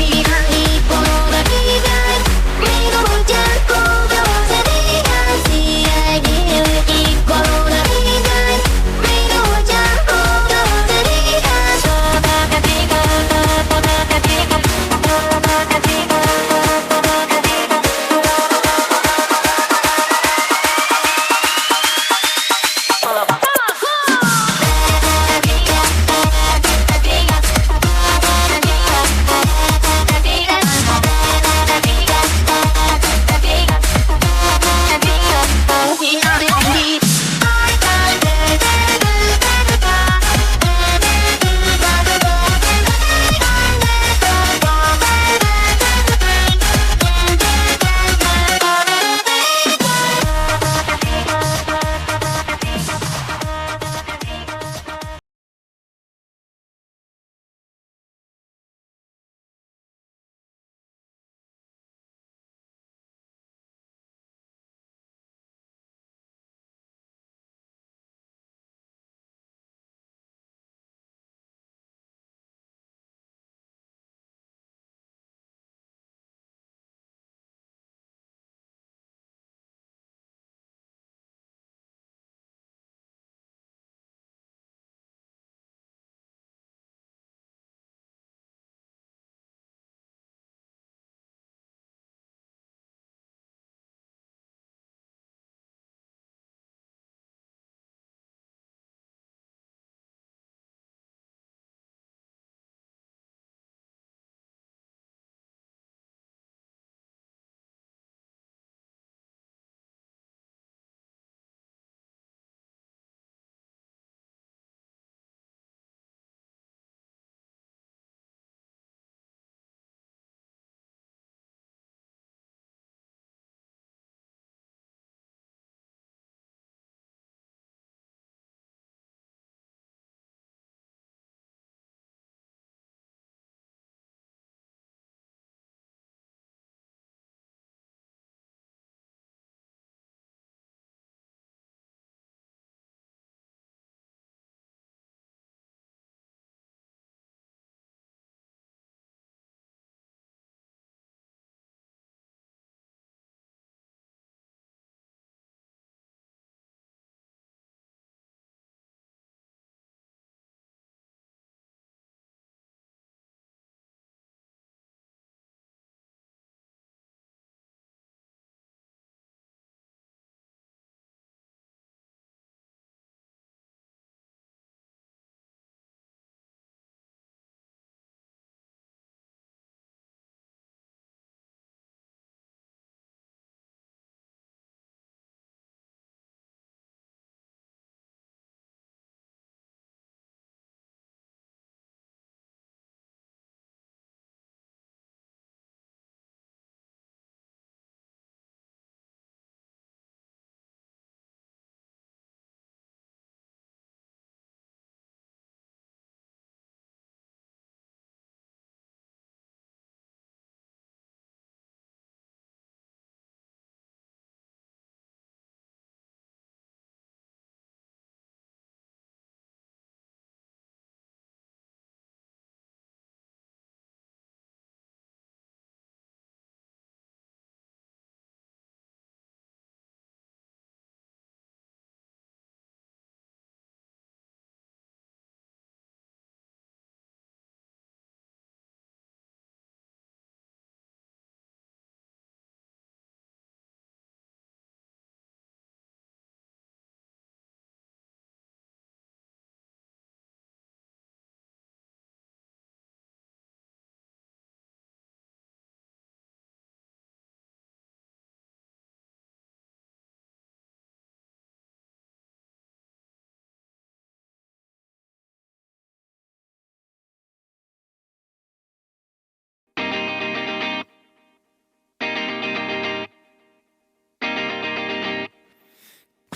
Ooh,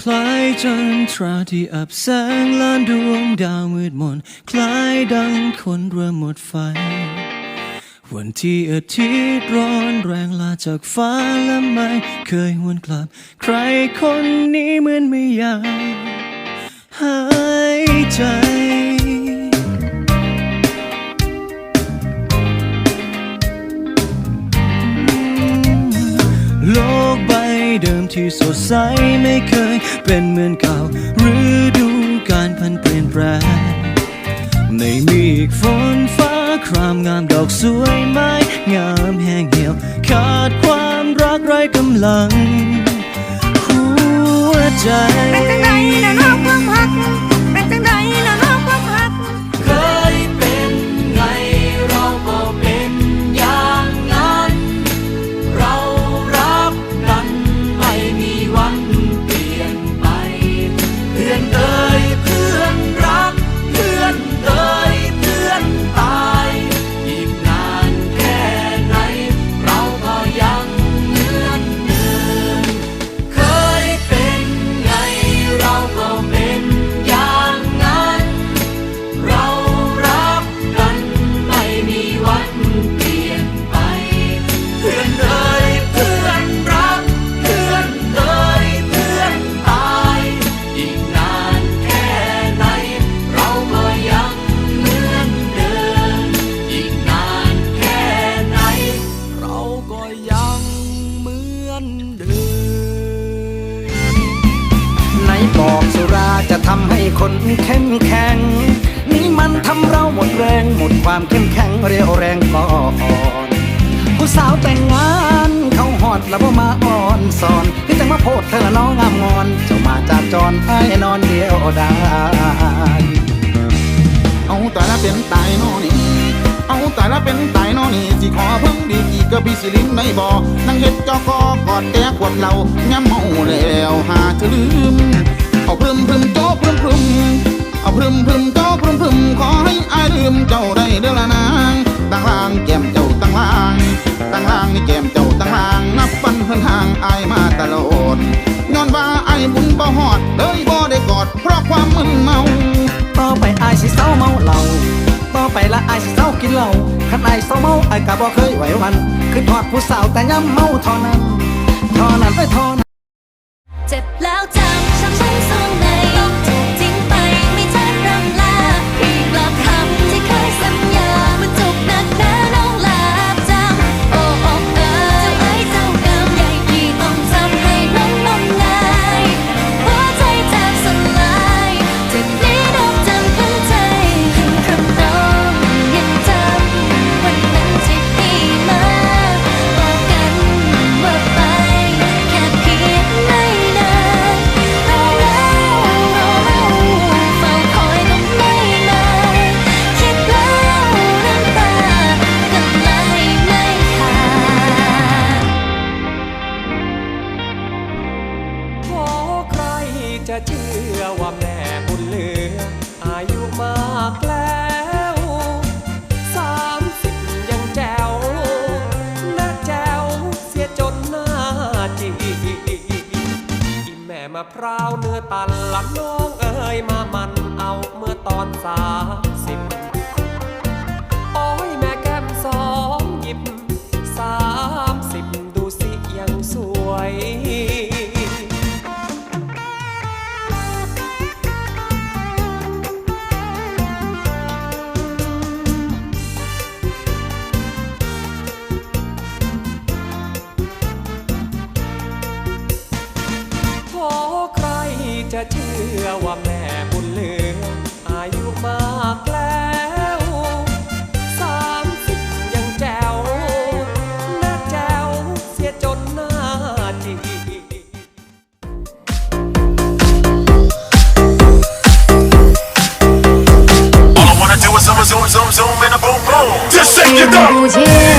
คล้ายจันทราที่อับแสงล้านดวงดาวมืดมน คล้ายดังคนเริ่มหมดไฟ วันที่อาทิตย์ร้อนแรงลาจากฟ้าและไม่เคยหวนกลับ ใครคนนี้เหมือนไม่อยากหายใจ เดิมที่สดใสไม่เคยเป็นเหมือนเก่าฤดูการพันเปลี่ยนแปลงไม่มีอีกฝนฟ้าครามงามดอกสวยไม้งามแห้งเหี่ยว ขาดความรักไร้กำลัง หัวใจเป็นจังใดนะน้องความหัก คนเข้มแข็ง นี่มันทำเราหมดแรง หมดความเข้มแข็งเรียวแรงก่อนผู้สาวแต่งงานเขาหอดแล้วบ่มาอ่อนสอนคือจังมาโพดเธอน้องงามงอน เจ้ามาจากจรให้นอนเดียวได้เอาแต่ละเป็นตายนอนี่เอาแต่ละเป็นตายนอนี่สิขอเพิ่งดีกี่กระบี่สิลินในบ่อนั่งเฮ็ดจอกอกอดแต่ขวดเหล้าย่ำเมาแล้วหาจะลืม เอาพรึมพรึมโจ้พรึมพรึมเอาพรึมพรึมโจ้พรึมพรึมขอให้อายลืมเจ้าได้เด้อละนางตั้งล่างแก้มเจ้าตั้งล่างตั้งล่างนี่แก้มเจ้าตั้งล่างนับวันเพิ่นห่างอายมาตลอดย้อนว่าอายบุญบ่ฮอดเลยบ่ได้กอดเพราะความมึนเมาต่อไปอายสิเศร้าเมาเหล้าต่อไปละอายสิเศร้ากินเหล้าคันอายเศร้าเมาอายก็บ่เคยไหววันคือทอดผู้สาวแต่ย้ำเมาเท่านั้นเท่านั้นไปเท่านั้น จะเชื่อว่าแม่บุญเหลือ อายุมากแล้วสามสิบยังแจ๋วนะแจ๋วเสียจนหน้าจีแม่มาพร้าวเนื้อตันละน้องเอ๋ยมามันเอาเมื่อตอนสาม เชื่อว่าแม่บุญเลืออายุมากแล้วสามสิบยังแจ๋วน่าแจวเสียจนหน้าจีมุ Just shake it up.